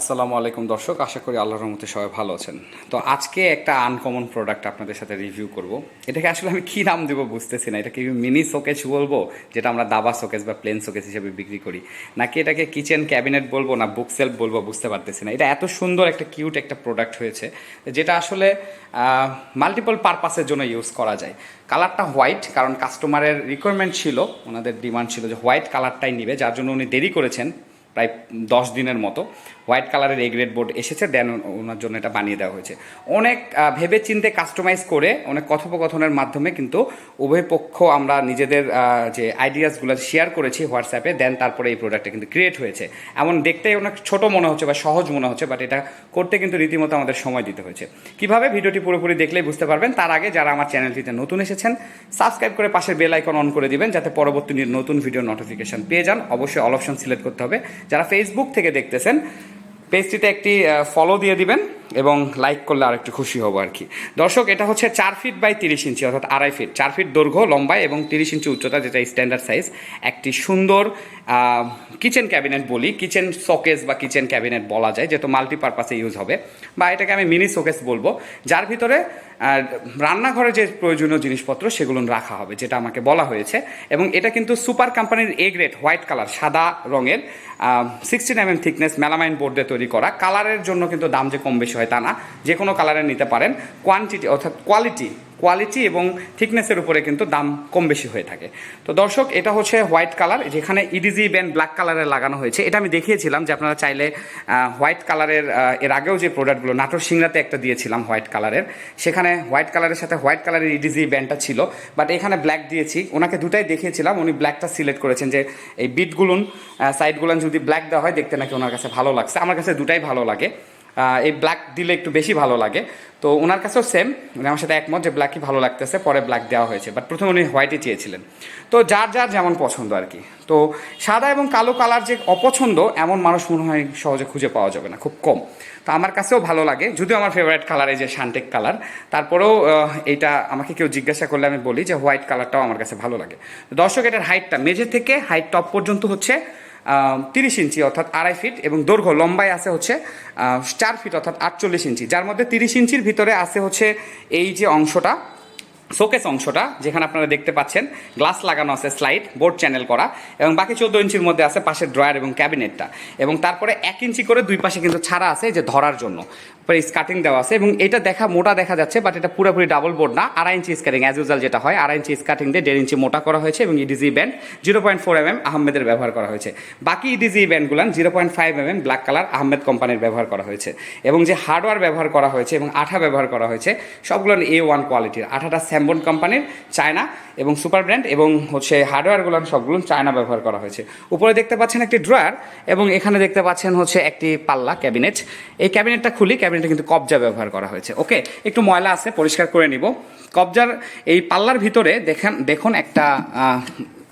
আসসালামু আলাইকুম দর্শক, আশা করি আল্লাহর রহমতে সবাই ভালো আছেন। তো আজকে একটা আনকমন প্রোডাক্ট আপনাদের সাথে রিভিউ করব। এটাকে আসলে আমি কী নাম দেবো বুঝতেছি না, এটাকে মিনি শোকেজ বলব, যেটা আমরা দাবা শোকেজ বা প্লেন শোকেজ হিসেবে বিক্রি করি, নাকি এটাকে কিচেন ক্যাবিনেট বলব না বুক সেলফ বলব বুঝতে পারতেছি না। এটা এত সুন্দর একটা কিউট একটা প্রোডাক্ট হয়েছে, যেটা আসলে মাল্টিপল পারপাসের জন্য ইউজ করা যায়। কালারটা হোয়াইট কারণ কাস্টমারের রিকোয়ারমেন্ট ছিল, ওনাদের ডিমান্ড ছিল যে হোয়াইট কালারটাই নিবে, যার জন্য উনি দেরি করেছেন। প্রায় দশ দিনের মতো। হোয়াইট কালারের এ গ্রেড বোর্ড এসেছে দেন ওনার জন্য এটা বানিয়ে দেওয়া হয়েছে। অনেক ভেবে চিন্তে কাস্টমাইজ করে, অনেক কথোপকথনের মাধ্যমে কিন্তু উভয় পক্ষ আমরা নিজেদের যে আইডিয়াসগুলো শেয়ার করেছি হোয়াটসঅ্যাপে দেন তারপরে এই প্রোডাক্টটা কিন্তু ক্রিয়েট হয়েছে। এমন দেখতে অনেক ছোট মনে হচ্ছে বা সহজ মনে হচ্ছে বাট এটা করতে কিন্তু রীতিমতো আমাদের সময় দিতে হয়েছে। কীভাবে? ভিডিওটি পুরোপুরি দেখলেই বুঝতে পারবেন। তার আগে যারা আমার চ্যানেলটিতে নতুন এসেছেন সাবস্ক্রাইব করে পাশের বেল আইকন অন করে দিবেন, যাতে পরবর্তী নতুন ভিডিও নোটিফিকেশন পেয়ে যান। অবশ্যই অল অপশন সিলেক্ট করতে হবে। যারা ফেসবুক থেকে দেখতেছেন পেজটিতে একটি ফলো দিয়ে দিবেন এবং লাইক করলে আর একটু খুশি হব আর কি। দর্শক, এটা হচ্ছে চার ফিট বাই তিরিশ ইঞ্চি অর্থাৎ আড়াই ফিট চার ফিট দৈর্ঘ্য লম্বায় এবং তিরিশ ইঞ্চি উচ্চতা, যেটা স্ট্যান্ডার্ড সাইজ একটি সুন্দর কিচেন ক্যাবিনেট বলি। কিচেন শোকেস বা কিচেন ক্যাবিনেট বলা যায়, যেহেতু মাল্টিপারপাসে ইউজ হবে। বা এটাকে আমি মিনি শোকেস বলব। যার ভিতরে আহ, রান্নাঘরে যে প্রয়োজনীয় জিনিসপত্র সেগুলো রাখা হবে যেটা আমাকে বলা হয়েছে। এবং এটা কিন্তু সুপার কোম্পানির এ গ্রেড হোয়াইট কালার সাদা রঙের। Sixteen M M thickness melamine board তৈরি করা। কালারের জন্য কিন্তু দাম যে কম বেশি হয় তা না। যে কোনো কালারের নিতে পারেন। কোয়ান্টিটি অর্থাৎ কোয়ালিটি কোয়ালিটি এবং থিকনেসের উপরে কিন্তু দাম কম বেশি হয়ে থাকে। তো দর্শক, এটা হচ্ছে হোয়াইট কালার যেখানে ইডিজি ব্যান্ড ব্ল্যাক কালারের লাগানো হয়েছে। এটা আমি দেখিয়েছিলাম যে আপনারা চাইলে হোয়াইট কালারের এর আগেও যে প্রোডাক্টগুলো নাটোর সিংড়াতে একটা দিয়েছিলাম হোয়াইট কালারের সেখানে হোয়াইট কালারের সাথে হোয়াইট কালারের ইডিজি ব্যান্ডটা ছিল। বাট এখানে ব্ল্যাক দিয়েছি। ওনাকে দুটাই দেখিয়েছিলাম। উনি ব্ল্যাকটা সিলেক্ট করেছেন যে, এই বিটগুলোন সাইডগুলোন যদি ব্ল্যাক দেওয়া হয়, দেখতে নাকি ওনার কাছে ভালো লাগছে। আমার কাছে দুটাই ভালো লাগে। এই ব্ল্যাক দিলে একটু বেশি ভালো লাগে। তো ওনার কাছেও সেম আমার সাথে একমত যে ব্ল্যাকই ভালো লাগতেছে, পরে ব্ল্যাক দেওয়া হয়েছে। বাট প্রথমে উনি হোয়াইটই চেয়েছিলেন। তো যার যার যেমন পছন্দ আর কি। তো সাদা এবং কালো কালার যে অপছন্দ, এমন মানুষ মনে হয় সহজে খুঁজে পাওয়া যাবে না, খুব কম। তো আমার কাছেও ভালো লাগে, যদিও আমার ফেভারিট কালার এই যে শান্টেক কালার তারপরেও এইটা আমাকে কেউ জিজ্ঞাসা করলে আমি বলি যে হোয়াইট কালারটাও আমার কাছে ভালো লাগে। দর্শক, এটার হাইটটা মেঝে থেকে হাইট টপ পর্যন্ত হচ্ছে তিরিশ ইঞ্চি অর্থাৎ আড়াই ফিট এবং দৈর্ঘ্য লম্বায় আছে হচ্ছে চার ফিট অর্থাৎ আটচল্লিশ ইঞ্চি। যার মধ্যে তিরিশ ইঞ্চির ভিতরে আছে হচ্ছে এই যে অংশটা শোকেস অংশটা, যেখানে আপনারা দেখতে পাচ্ছেন, গ্লাস লাগানো আছে স্লাইড, বোর্ড চ্যানেল করা, এবং বাকি চোদ্দ ইঞ্চির মধ্যে আছে পাশের ড্রয়ার এবং ক্যাবিনেটটা। এবং তারপরে এক ইঞ্চি করে দুই পাশে কিন্তু ছাড়া আছে যে ধরার জন্য। পরে স্কার্টিং দেওয়া আছে, এবং এটা দেখা মোটা দেখা যাচ্ছে বাট এটা পুরোপুরি ডাবল বোর্ড না, আড়াই ইঞ্চি স্কার্টিং অ্যাজ ইউজাল যেটা হয়, আড়াই ইঞ্চি স্কার্টিং দিয়ে দেড় ইঞ্চি মোটা করা হয়েছে, এবং edge band zero point four M M আহমেদের ব্যবহার করা হয়েছে। বাকি edge ব্যান্ডগুলো zero point five M M black colour Ahmed কোম্পানির ব্যবহার করা হয়েছে। এবং যে হার্ডওয়্যার ব্যবহার করা হয়েছে এবং আঠা ব্যবহার করা হয়েছে, সবগুলো এ ওয়ান কোয়ালিটির আঠাটা স্যাম্বন কোম্পানির চায়না এবং সুপার ব্র্যান্ড এবং হচ্ছে হার্ডওয়্যারগুলো সবগুলো চায়না ব্যবহার করা হয়েছে। উপরে দেখতে পাচ্ছেন একটি ড্রয়ার এবং এখানে দেখতে পাচ্ছেন হচ্ছে একটি পাল্লা ক্যাবিনেট এই ক্যাবিনেটটা খুলি ক্যাবিনেটে কিন্তু কবজা ব্যবহার করা হয়েছে। ওকে একটু ময়লা আছে, পরিষ্কার করে নিব। কবজার এই পাল্লার ভিতরে দেখেন, দেখুন একটা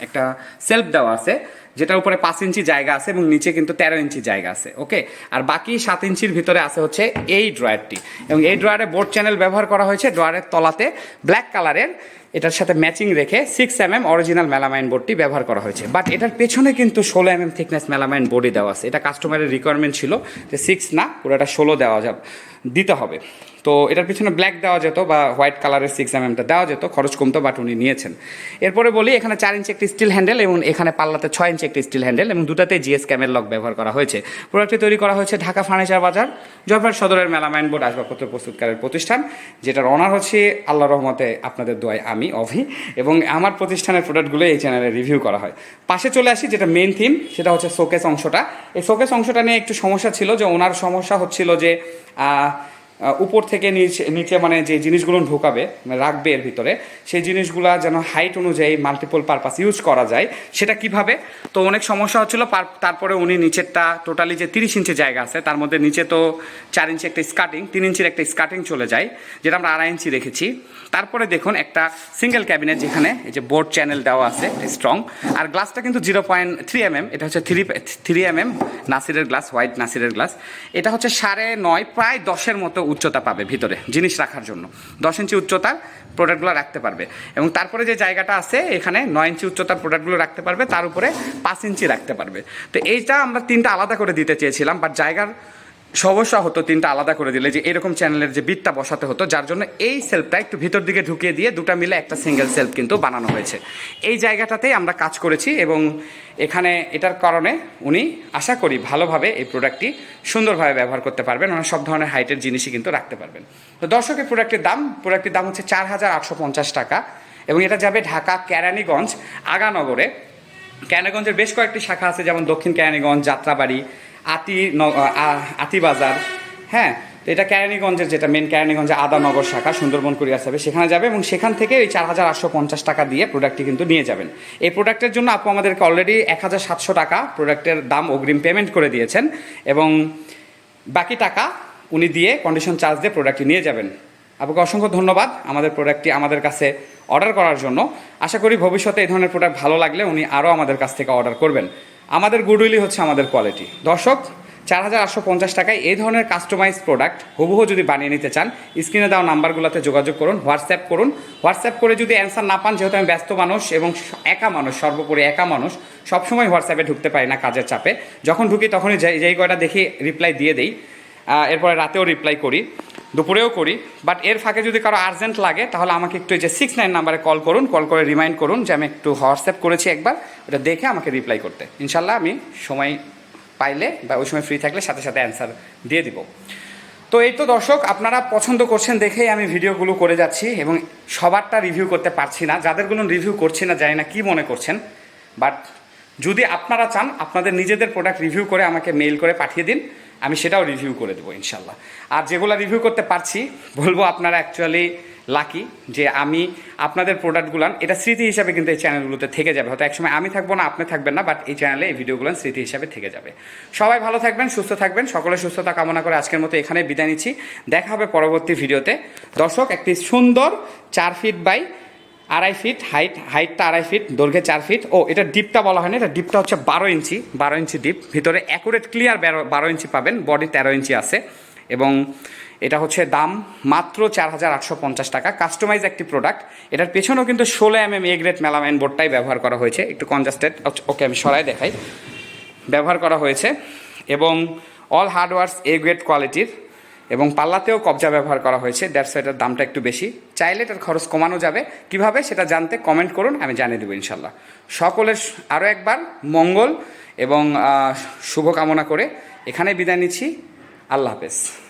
একটা সেলফ দেওয়া আছে। যেটার উপরে পাঁচ ইঞ্চি জায়গা আছে এবং নিচে কিন্তু তেরো ইঞ্চি জায়গা আছে, ওকে? আর বাকি সাত ইঞ্চির ভিতরে আছে হচ্ছে এই ড্রয়ারটি। এবং এই ড্রয়ারে বোর্ড চ্যানেল ব্যবহার করা হয়েছে, ড্রয়ারের তলাতে ব্ল্যাক কালারের এটার সাথে ম্যাচিং রেখে six M M original melamine বোর্ডটি ব্যবহার করা হয়েছে। বাট এটার পেছনে কিন্তু ষোলো এম এম থিকনেস মেলামাইন বোর্ডই দেওয়া আছে। এটা কাস্টমারের রিকোয়ারমেন্ট ছিল যে সিক্স না, পুরোটা ষোলো দেওয়া যাবে, দিতে হবে। তো এটার পিছনে ব্ল্যাক দেওয়া যেত বা হোয়াইট কালারের সিক্স এম এমটা দেওয়া যেত, খরচ কমতো বাট উনি নিয়েছেন। এরপরে বলি, এখানে চার ইঞ্চি একটি স্টিল হ্যান্ডেল এবং এখানে পাল্লাতে ছয় ইঞ্চি একটি স্টিল হ্যান্ডেল এবং দুটাতে জিএস ক্যামের লক ব্যবহার করা হয়েছে। প্রোডাক্টটি তৈরি করা হয়েছে ঢাকা ফার্নিচার বাজার জয়পুর সদরের মেলামাইন বোর্ড আসবাবপত্র প্রস্তুতকারের প্রতিষ্ঠান, যেটার অনার হচ্ছে আল্লাহ রহমতে আপনাদের দোয়ায় আমি। অভি, এবং আমার প্রতিষ্ঠানের প্রোডাক্টগুলো এই চ্যানেলে রিভিউ করা হয়। পাশে চলে আসি, যেটা মেন থিম সেটা হচ্ছে শোকেস অংশটা। এই শোকেস অংশটা নিয়ে একটু সমস্যা ছিল যে ওনার সমস্যা হচ্ছিল যে উপর থেকে নিচে নিচে মানে যে জিনিসগুলো ঢোকাবে মানে রাখবে এর ভিতরে, সেই জিনিসগুলা যেন হাইট অনুযায়ী মাল্টিপল পারপাস ইউজ করা যায়। সেটা কীভাবে? তো অনেক সমস্যা হচ্ছিল, পার- তারপরে উনি নিচেরটা টোটালি যে তিরিশ ইঞ্চি জায়গা আছে, তার মধ্যে নিচে তো চার ইঞ্চি একটা স্কার্টিং তিন ইঞ্চির একটা স্কার্টিং চলে যায়, যেটা আমরা আড়াই ইঞ্চি রেখেছি। তারপরে দেখুন, একটা সিঙ্গেল ক্যাবিনেট যেখানে এই যে বোর্ড চ্যানেল দেওয়া আছে স্ট্রং আর গ্লাসটা কিন্তু zero point three M M এটা হচ্ছে থ্রি থ্রি এম এম নাসিরের গ্লাস হোয়াইট নাসিরের গ্লাস এটা হচ্ছে সাড়ে নয়, প্রায় দশের মতো উচ্চতা পাবে ভিতরে, জিনিস রাখার জন্য। দশ ইঞ্চি উচ্চতার প্রোডাক্টগুলো রাখতে পারবে। এবং তারপরে যে জায়গাটা আছে, এখানে নয় ইঞ্চি উচ্চতার প্রোডাক্টগুলো রাখতে পারবে, তার উপরে পাঁচ ইঞ্চি রাখতে পারবে। তো এইটা আমরা তিনটা আলাদা করে দিতে চেয়েছিলাম বাট জায়গার সমস্যা হতো তিনটা আলাদা করে দিলে, যে এরকম চ্যানেলের যে বিটটা বসাতে হতো, যার জন্য এই সেলফটা একটু ভিতর দিকে ঢুকিয়ে দিয়ে দুটা মিলে একটা সিঙ্গেল সেলফ কিন্তু বানানো হয়েছে। এই জায়গাটাতেই আমরা কাজ করেছি এবং এখানে এটার কারণে উনি আশা করি ভালোভাবে এই প্রোডাক্টটি সুন্দরভাবে ব্যবহার করতে পারবেন, ওনার সব ধরনের হাইটের জিনিসই কিন্তু রাখতে পারবেন। তো দর্শক, এই প্রোডাক্টের দাম প্রোডাক্টের দাম হচ্ছে চার হাজার আটশো পঞ্চাশ টাকা এবং এটা যাবে ঢাকা, কেরানীগঞ্জ, আগানগরে। ক্যানাগঞ্জের বেশ কয়েকটি শাখা আছে, যেমন দক্ষিণ ক্যারানীগঞ্জ যাত্রাবাড়ি আতি ন- আ- আতিবাজার। হ্যাঁ তো এটা ক্যারানীগঞ্জের যেটা মেন ক্যারানীগঞ্জে আদানগর শাখা, সুন্দরবন কুরিয়ার সার্ভিস সেখানে যাবে এবং সেখান থেকে ওই চার হাজার আটশো পঞ্চাশ টাকা দিয়ে প্রোডাক্টটি কিন্তু নিয়ে যাবেন। এই প্রোডাক্টের জন্য আপু আমাদেরকে অলরেডি এক হাজার সাতশো টাকা প্রোডাক্টের দাম অগ্রিম পেমেন্ট করে দিয়েছেন এবং বাকি টাকা উনি দিয়ে কন্ডিশন চার্জ দিয়ে প্রোডাক্টটি নিয়ে যাবেন। আপনাকে অসংখ্য ধন্যবাদ আমাদের প্রোডাক্টটি আমাদের কাছে অর্ডার করার জন্য। আশা করি ভবিষ্যতে এই ধরনের প্রোডাক্ট ভালো লাগলে উনি আরও আমাদের কাছ থেকে অর্ডার করবেন। আমাদের গুডউইলই হচ্ছে আমাদের কোয়ালিটি দর্শক, চার হাজার আটশো পঞ্চাশ টাকায় এই ধরনের কাস্টমাইজ প্রোডাক্ট হুবহু যদি বানিয়ে নিতে চান স্ক্রিনে দেওয়া নাম্বারগুলোতে যোগাযোগ করুন হোয়াটসঅ্যাপ করুন। হোয়াটসঅ্যাপ করে যদি অ্যান্সার না পান, যেহেতু আমি ব্যস্ত মানুষ এবং একা মানুষ, সর্বোপরি একা মানুষ, সবসময় হোয়াটসঅ্যাপে ঢুকতে পারি না কাজের চাপে। যখন ঢুকি তখনই যেই কয়টা দেখি রিপ্লাই দিয়ে দেই। এরপরে রাতেও রিপ্লাই করি। দুপুরেও করি বাট এর ফাঁকে যদি কারও আর্জেন্ট লাগে, তাহলে আমাকে একটু যে সিক্স নাইন নাম্বারে কল করুন কল করে রিমাইন্ড করুন যে আমি একটু হোয়াটসঅ্যাপ করেছি একবার, ওটা দেখে আমাকে রিপ্লাই করতে। ইনশাল্লাহ আমি সময় পাইলে বা ওই সময় ফ্রি থাকলে সাথে সাথে অ্যান্সার দিয়ে দিব। তো এই তো দর্শক, আপনারা পছন্দ করছেন দেখেই আমি ভিডিওগুলো করে যাচ্ছি এবং সবারটা রিভিউ করতে পারছি না। যাদেরগুলো রিভিউ করছি না, জানি না কি মনে করছেন বাট যদি আপনারা চান, আপনাদের নিজেদের প্রোডাক্ট রিভিউ করে আমাকে মেইল করে পাঠিয়ে দিন। আমি সেটাও রিভিউ করে দেবো, ইনশাল্লাহ। আর যেগুলো রিভিউ করতে পারছি, বলব আপনারা অ্যাকচুয়ালি লাকি যে আমি আপনাদের প্রোডাক্টগুলান এটা স্মৃতি হিসাবে কিন্তু এই চ্যানেলগুলোতে থেকে যাবে। হয়তো একসময় আমি থাকব না, আপনি থাকবেন না বাট এই চ্যানেলে এই ভিডিওগুলো স্মৃতি হিসাবে থেকে যাবে। সবাই ভালো থাকবেন, সুস্থ থাকবেন, সকলে সুস্থতা কামনা করে আজকের মতো এখানে বিদায় নিচ্ছি। দেখা হবে পরবর্তী ভিডিওতে। দর্শক, একটি সুন্দর চার ফিট বাই আড়াই ফিট হাইট হাইটটা আড়াই ফিট দৈর্ঘ্যে চার ফিট ও, এটা ডিপটা বলা হয়নি, এটা ডিপটা হচ্ছে বারো ইঞ্চি বারো ইঞ্চি ডিপ ভিতরে অ্যাকুরেট ক্লিয়ার বারো ইঞ্চি পাবেন বডি তেরো ইঞ্চি আছে। এবং এটা হচ্ছে দাম মাত্র চার হাজার আটশো পঞ্চাশ টাকা। কাস্টমাইজ একটি প্রোডাক্ট এটার পেছনেও কিন্তু ষোলো M M A grade melamine বোর্ডটাই ব্যবহার করা হয়েছে। একটু কনজাস্টেড ওকে আমি সরাই দেখাই। ব্যবহার করা হয়েছে। এবং অল হার্ডওয়ার্স এ গ্রেড কোয়ালিটির এবং পাল্লাতেও কবজা ব্যবহার করা হয়েছে দ্যাটস এটার দামটা একটু বেশি। চাইলে এটার খরচ কমানো যাবে। কীভাবে সেটা জানতে কমেন্ট করুন, আমি জানিয়ে দেবো ইনশাল্লাহ সকলের আরও একবার মঙ্গল এবং শুভকামনা শুভ কামনা করে এখানে বিদায় নিচ্ছি। আল্লাহ হাফেজ।